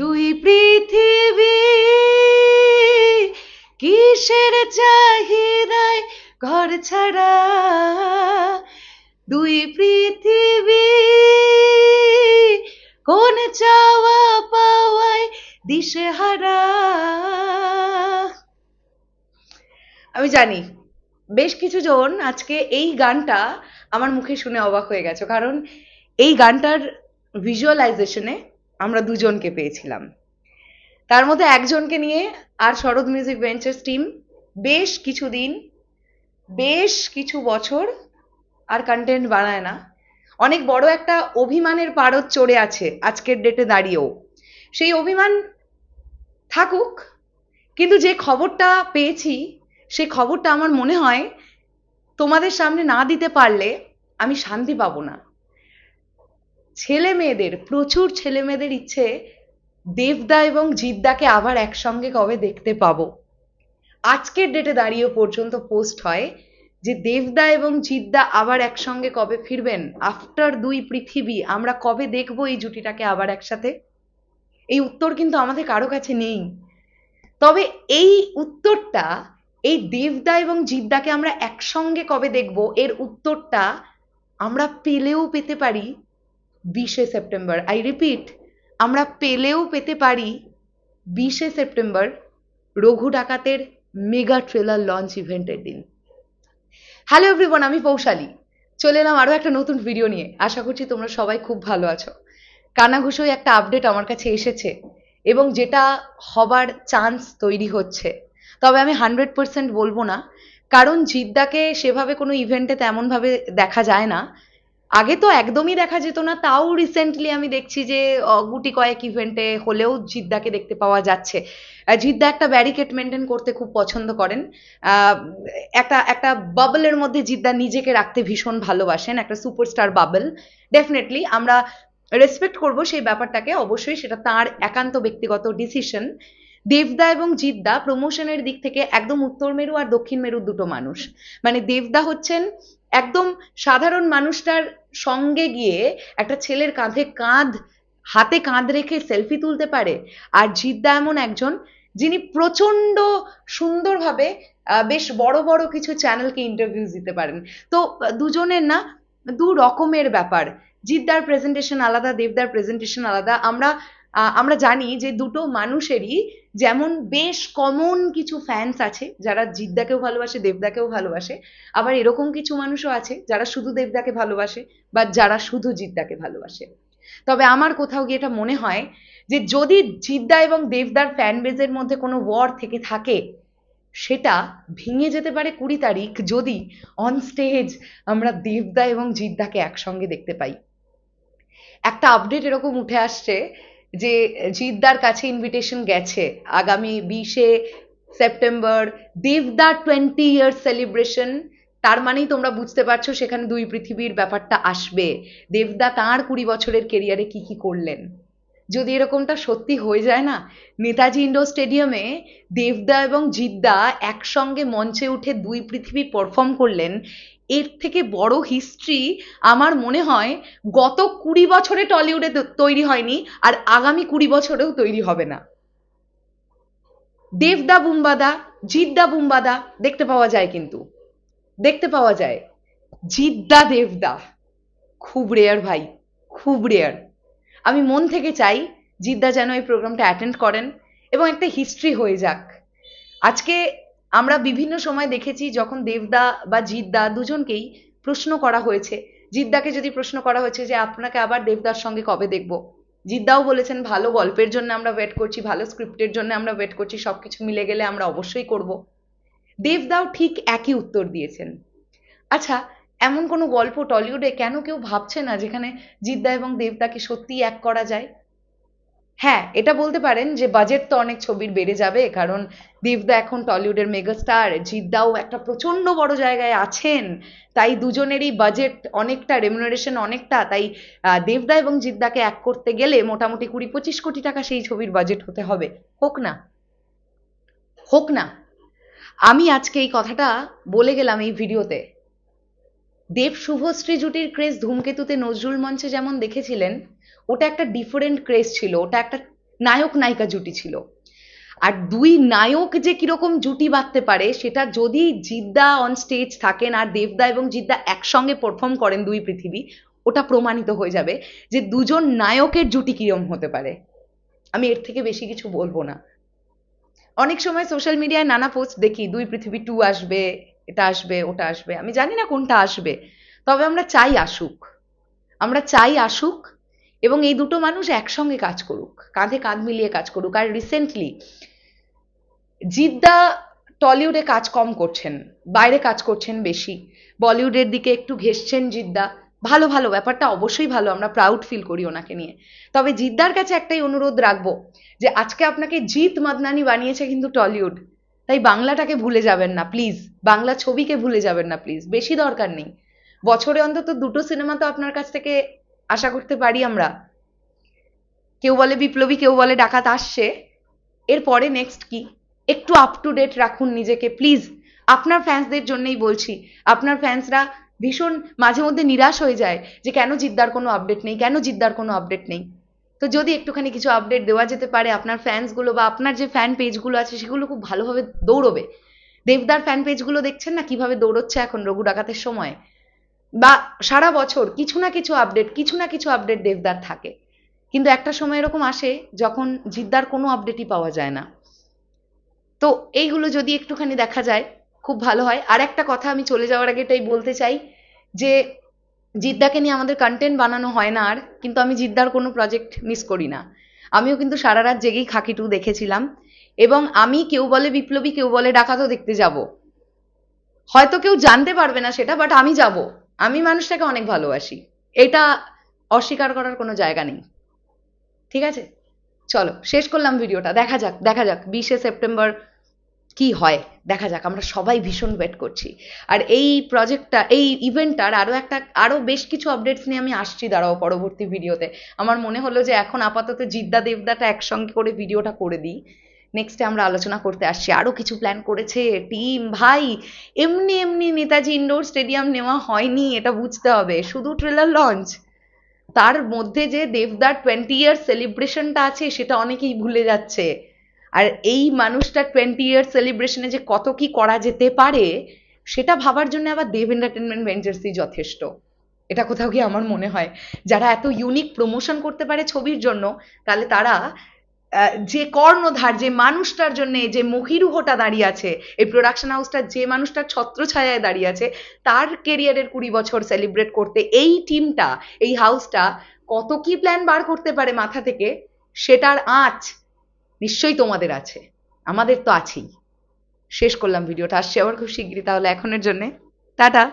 দুই পৃথিবী, কিসের চাহিদায় ঘর ছাড়া? দুই পৃথিবী, কোন চাওয়া পাওয়ায় দিশেহারা? আমি জানি, বেশ কিছু জন আজকে এই গানটা আমার মুখে শুনে অবাক হয়ে গেছো, কারণ এই গানটার ভিজুয়ালাইজেশনে আমরা দুজনকে পেয়েছিলাম। তার মধ্যে একজনকে নিয়ে আর শরৎ মিউজিক বেঞ্চেস টিম বেশ কিছুদিন, বেশ কিছু বছর আর কন্টেন্ট বানায় না। অনেক বড় একটা অভিমানের পারদ চড়ে আছে আজকের ডেটে দাঁড়িয়েও। সেই অভিমান থাকুক, কিন্তু যে খবরটা পেয়েছি সেই খবরটা আমার মনে হয় তোমাদের সামনে না দিতে পারলে আমি শান্তি পাবো না। ছেলে মেয়েদের প্রচুর ছেলে মেয়েদের ইচ্ছে দেবদা এবং জিদ্দাকে আবার একসঙ্গে কবে দেখতে পাবো। আজকের ডেটে দাঁড়িয়ে পর্যন্ত পোস্ট হয় যে দেবদা এবং জিদ্দা আবার একসঙ্গে কবে ফিরবেন? আফটার দুই পৃথিবী, আমরা কবে দেখব এই জুটিটাকে আবার একসাথে? এই উত্তর কিন্তু আমাদের কারও কাছে নেই। তবে এই উত্তরটা, এই দেবদা এবং জিদ্দাকে আমরা একসঙ্গে কবে দেখব, এর উত্তরটা আমরা পেলেও পেতে পারি বিশে সেপ্টেম্বর। আই রিপিট আমরা পেলেও পেতে পারি বিশে সেপ্টেম্বর রঘু ডাকাতের মেগা ট্রেলার লঞ্চ ইভেন্টের দিন। হ্যালো এভরিওয়ান আমি পৌশালী চলে এলাম আরও একটা নতুন ভিডিও নিয়ে। আশা করছি তোমরা সবাই খুব ভালো আছো। কানাঘুষোয় একটা আপডেট আমার কাছে এসেছে এবং যেটা হবার চান্স তৈরি হচ্ছে। তবে আমি হান্ড্রেড পার্সেন্ট বলব না, কারণ জিদ্দাকে সেভাবে কোনো ইভেন্টে তেমনভাবে দেখা যায় না। আগে তো একদমই দেখা যেত না, তাও রিসেন্টলি আমি দেখছি যে গুটি কয়েক ইভেন্টে হলেও জিদ্দাকে দেখতে পাওয়া যাচ্ছে। জিদ্দা একটা ব্যারিকেড মেনটেন করতে খুব পছন্দ করেন। একটা একটা বাবলের মধ্যে জিদ্দা নিজেকে রাখতে ভীষণ ভালোবাসেন, একটা সুপারস্টার বাবল ডেফিনেটলি আমরা রেসপেক্ট করব সেই ব্যাপারটাকে, অবশ্যই সেটা তার একান্ত ব্যক্তিগত ডিসিশন দেবদা এবং জিদ্দা প্রমোশনের দিক থেকে একদম উত্তর মেরু আর দক্ষিণ মেরুর দুটো মানুষ। মানে দেবদা হচ্ছেন একদম সাধারণ মানুষটার সঙ্গে গিয়ে একটা ছেলের কাঁধে কাঁধ, হাতে কাঁধ রেখে সেলফি তুলতে পারে। আর জিদ্দা এমন একজন যিনি প্রচণ্ড সুন্দরভাবে বেশ বড় বড় কিছু চ্যানেলকে ইন্টারভিউ দিতে পারেন। তো, দুজনের না দু রকমের ব্যাপার। জিদ্দার প্রেজেন্টেশন আলাদা, দেবদার প্রেজেন্টেশন আলাদা। আমরা আমরা জানি যে দুটো মানুষেরই যেমন বেশ কমন কিছু ফ্যান্স আছে, যারা জিদ্দাকেও ভালোবাসে, দেবদাকেও ভালোবাসে, আবার এরকম কিছু মানুষও আছে যারা শুধু দেবদাকে ভালোবাসে বা যারা শুধু জিদ্দাকে ভালোবাসে। তবে আমার কোথাও গিয়ে এটা মনে হয় যে যদি জিদ্দা এবং দেবদার ফ্যান বেজের মধ্যে কোনো ওয়ার থেকে থাকে, সেটা ভেঙে যেতে পারে কুড়ি তারিখ যদি অন স্টেজ আমরা দেবদা এবং জিদ্দাকে একসঙ্গে দেখতে পাই। একটা আপডেট এরকম উঠে আসছে যে জিদ্দার কাছে ইনভিটেশন গেছে, আগামী বিশে সেপ্টেম্বর দেবদা টোয়েন্টি ইয়ার্স সেলিব্রেশন তার মানেই তোমরা বুঝতে পারছ সেখানে দুই পৃথিবীর ব্যাপারটা আসবে। দেবদা তাঁর কুড়ি বছরের কেরিয়ারে কি কি করলেন। যদি এরকমটা সত্যি হয়ে যায় না, নেতাজি ইন্ডোর স্টেডিয়ামে দেবদা এবং জিদ্দা একসঙ্গে মঞ্চে উঠে দুই পৃথিবী পারফর্ম করলেন, এর থেকে বড় হিস্ট্রি আমার মনে হয় গত কুড়ি বছরে টলিউডে তৈরি হয়নি আর আগামী কুড়ি বছরেও তৈরি হবে না। দেবদা বুম্বাদা, জিদ্দা বুম্বাদা দেখতে পাওয়া যায় কিন্তু। দেখতে পাওয়া যায়। জিদ্দা দেবদা। খুব রেয়ার ভাই, খুব রেয়ার আমি মন থেকে চাই জিদ্দা যেন এই প্রোগ্রামটা অ্যাটেন্ড করেন এবং একটা হিস্ট্রি হয়ে যাক। আজকে আমরা বিভিন্ন সময় দেখেছি যখন দেবদা বা জিদ্দা দুজনকেই প্রশ্ন করা হয়েছে। জিদ্দাকে যদি প্রশ্ন করা হয়েছে যে, আপনাকে আবার দেবদার সঙ্গে কবে দেখব? জিদ্দাও বলেছেন, ভালো গল্পের জন্য আমরা ওয়েট করছি, ভালো স্ক্রিপ্টের জন্য আমরা ওয়েট করছি, সবকিছু মিলে গেলে আমরা অবশ্যই করব। দেবদাও ঠিক একই উত্তর দিয়েছেন। আচ্ছা এমন কোনো গল্প টলিউডে কেন কেউ ভাবছে না যেখানে জিদ্দা এবং দেবদাকে সত্যিই এক করা যায়? হ্যাঁ এটা বলতে পারেন যে বাজেট তো অনেক ছবির বেড়ে যাবে, কারণ দেবদা এখন টলিউডের মেগাস্টার জিদ্দাও একটা প্রচণ্ড বড় জায়গায় আছেন, তাই দুজনেরই বাজেট অনেকটা রেমুনারেশন অনেকটা, তাই দেবদা এবং জিদ্দাকে এক করতে গেলে মোটামুটি কুড়ি পঁচিশ কোটি টাকা সেই ছবির বাজেট হতে হবে। হোক না। হোক না। আমি আজকে এই কথাটা বলে গেলাম এই ভিডিওতে দেব শুভশ্রী জুটির ক্রেজ ধূমকেতুতে নজরুল মঞ্চে যেমন দেখেছিলেন, ওটা একটা ডিফারেন্ট ক্রেজ ছিল, ওটা একটা নায়ক নায়িকা জুটি ছিল। আর দুই নায়ক যে কীরকম জুটি বাঁধতে পারে, সেটা যদি জিদ্দা অন স্টেজ থাকেন আর দেবদা এবং জিদ্দা একসঙ্গে পারফর্ম করেন দুই পৃথিবী, ওটা প্রমাণিত হয়ে যাবে যে দুজন নায়কের জুটি কিরম হতে পারে। আমি এর থেকে বেশি কিছু বলব না। অনেক সময় সোশ্যাল মিডিয়ায় নানা পোস্ট দেখি, দুই পৃথিবী টু আসবে এটা আসবে, ওটা আসবে। আমি জানি না কোনটা আসবে, তবে আমরা চাই আসুক। আমরা চাই আসুক এবং এই দুটো মানুষ একসঙ্গে কাজ করুক, কাঁধে কাঁধ মিলিয়ে কাজ করুক। আর রিসেন্টলি জিদ্দা টলিউডে কাজ কম করছেন, বাইরে কাজ করছেন বেশি। বলিউডের দিকে একটু ঘেসছেন জিদ্দা। ভালো ভালো, ব্যাপারটা অবশ্যই ভালো, আমরা প্রাউড ফিল করি ওনাকে নিয়ে। তবে জিদ্দার কাছে একটাই অনুরোধ রাখব যে, আজকে আপনাকে জিৎ মাদনানি বানিয়েছে কিন্তু টলিউড। তাই বাংলাটাকে ভুলে যাবেন না প্লিজ বাংলা ছবিকে ভুলে যাবেন না প্লিজ বেশি দরকার নেই। বছরে অন্তত দুটো সিনেমা তো আপনার কাছ থেকে আশা করতে পারি আমরা। কেউ বলে বিপ্লবী, কেউ বলে ডাকাত আসছে। এরপরে নেক্সট কি? একটু আপ টু ডেট রাখুন নিজেকে প্লিজ আপনার ফ্যান্সদের জন্যই বলছি, আপনার ফ্যান্সরা ভীষণ মাঝে মধ্যে নিরাশ হয়ে যায় যে কেন জিদ্দার কোনো আপডেট নেই, কেন জিদ্দার কোনো আপডেট নেই। তো যদি একটুখানি কিছু আপডেট দেওয়া যেতে পারে, আপনার ফ্যান্সগুলো বা আপনার যে ফ্যান পেজগুলো আছে, সেগুলো খুব ভালোভাবে দৌড়বে। দেবদার ফ্যান পেজগুলো দেখছেন না? কীভাবে দৌড়চ্ছে এখন রঘু ডাকাতের সময়? বা সারা বছর কিছু না কিছু আপডেট কিছু না কিছু আপডেট দেবদার থাকে। কিন্তু একটা সময় এরকম আসে, যখন জিদ্দার কোনো আপডেটই পাওয়া যায় না। তো এইগুলো যদি একটুখানি দেখা যায়, খুব ভালো হয়। আর একটা কথা আমি চলে যাওয়ার আগে এটাই বলতে চাই যে জিদ্দাকে নিয়ে আমাদের কন্টেন্ট বানানো হয় না আর, কিন্তু আমি জিদ্দার কোনো প্রজেক্ট মিস করি না। আমিও কিন্তু সারা রাত জেগেই খাকি টু দেখেছিলাম, এবং আমি কেউ বলে বিপ্লবী, কেউ বলে ডাকাতও দেখতে যাব। হয়তো কেউ জানতে পারবে না সেটা বাট আমি যাব। আমি মানুষটাকে অনেক ভালোবাসি। এটা অস্বীকার করার কোনো জায়গা নেই। ঠিক আছে? চলো, শেষ করলাম ভিডিওটা দেখা যাক দেখা যাক। বিশে সেপ্টেম্বর কি হয়? দেখা যাক, আমরা সবাই ভীষণ ওয়েট করছি। আর এই প্রজেক্টটা এই ইভেন্টটার আরও একটা আরও বেশ কিছু আপডেটস নিয়ে আমি আসছি, দাঁড়াও পরবর্তী ভিডিওতে আমার মনে হলো যে এখন আপাতত জিদ্দা দেবদাটা একসঙ্গে করে ভিডিওটা করে দিই। নেক্সটে আমরা আলোচনা করতে আসছি। আরও কিছু প্ল্যান করেছে টিম ভাই, এমনি এমনি নেতাজি ইন্ডোর স্টেডিয়াম নেওয়া হয়নি, এটা বুঝতে হবে। শুধু ট্রেলার লঞ্চ তার মধ্যে যে দেবদার টোয়েন্টি ইয়ার সেলিব্রেশনটা আছে, সেটা অনেকেই ভুলে যাচ্ছে। আর এই মানুষটা টোয়েন্টি ইয়ার সেলিব্রেশনে যে কত কি করা যেতে পারে, সেটা ভাবার জন্য আবার দেব এন্টারটেনমেন্ট ভেঞ্চার্সই যথেষ্ট। এটা কোথাও গিয়ে আমার মনে হয়, যারা এত ইউনিক প্রমোশন করতে পারে ছবির জন্য, তাহলে তারা যে কর্ণধার, যে মানুষটার জন্য, যে মহিরুহটা দাঁড়িয়ে আছে, এই প্রোডাকশন হাউসটা যে মানুষটার ছত্রছায়ায় দাঁড়িয়ে আছে, তার কেরিয়ারের কুড়ি বছর সেলিব্রেট করতে এই টিমটা এই হাউসটা কত কি প্ল্যান বার করতে পারে মাথা থেকে, সেটার আঁচ নিশ্চয়ই তোমাদের আছে। আমাদের তো আছেই। শেষ করলাম ভিডিওটা। আসছি আবার খুব শিগগিরই তাহলে এখনের জন্যে। টাটা।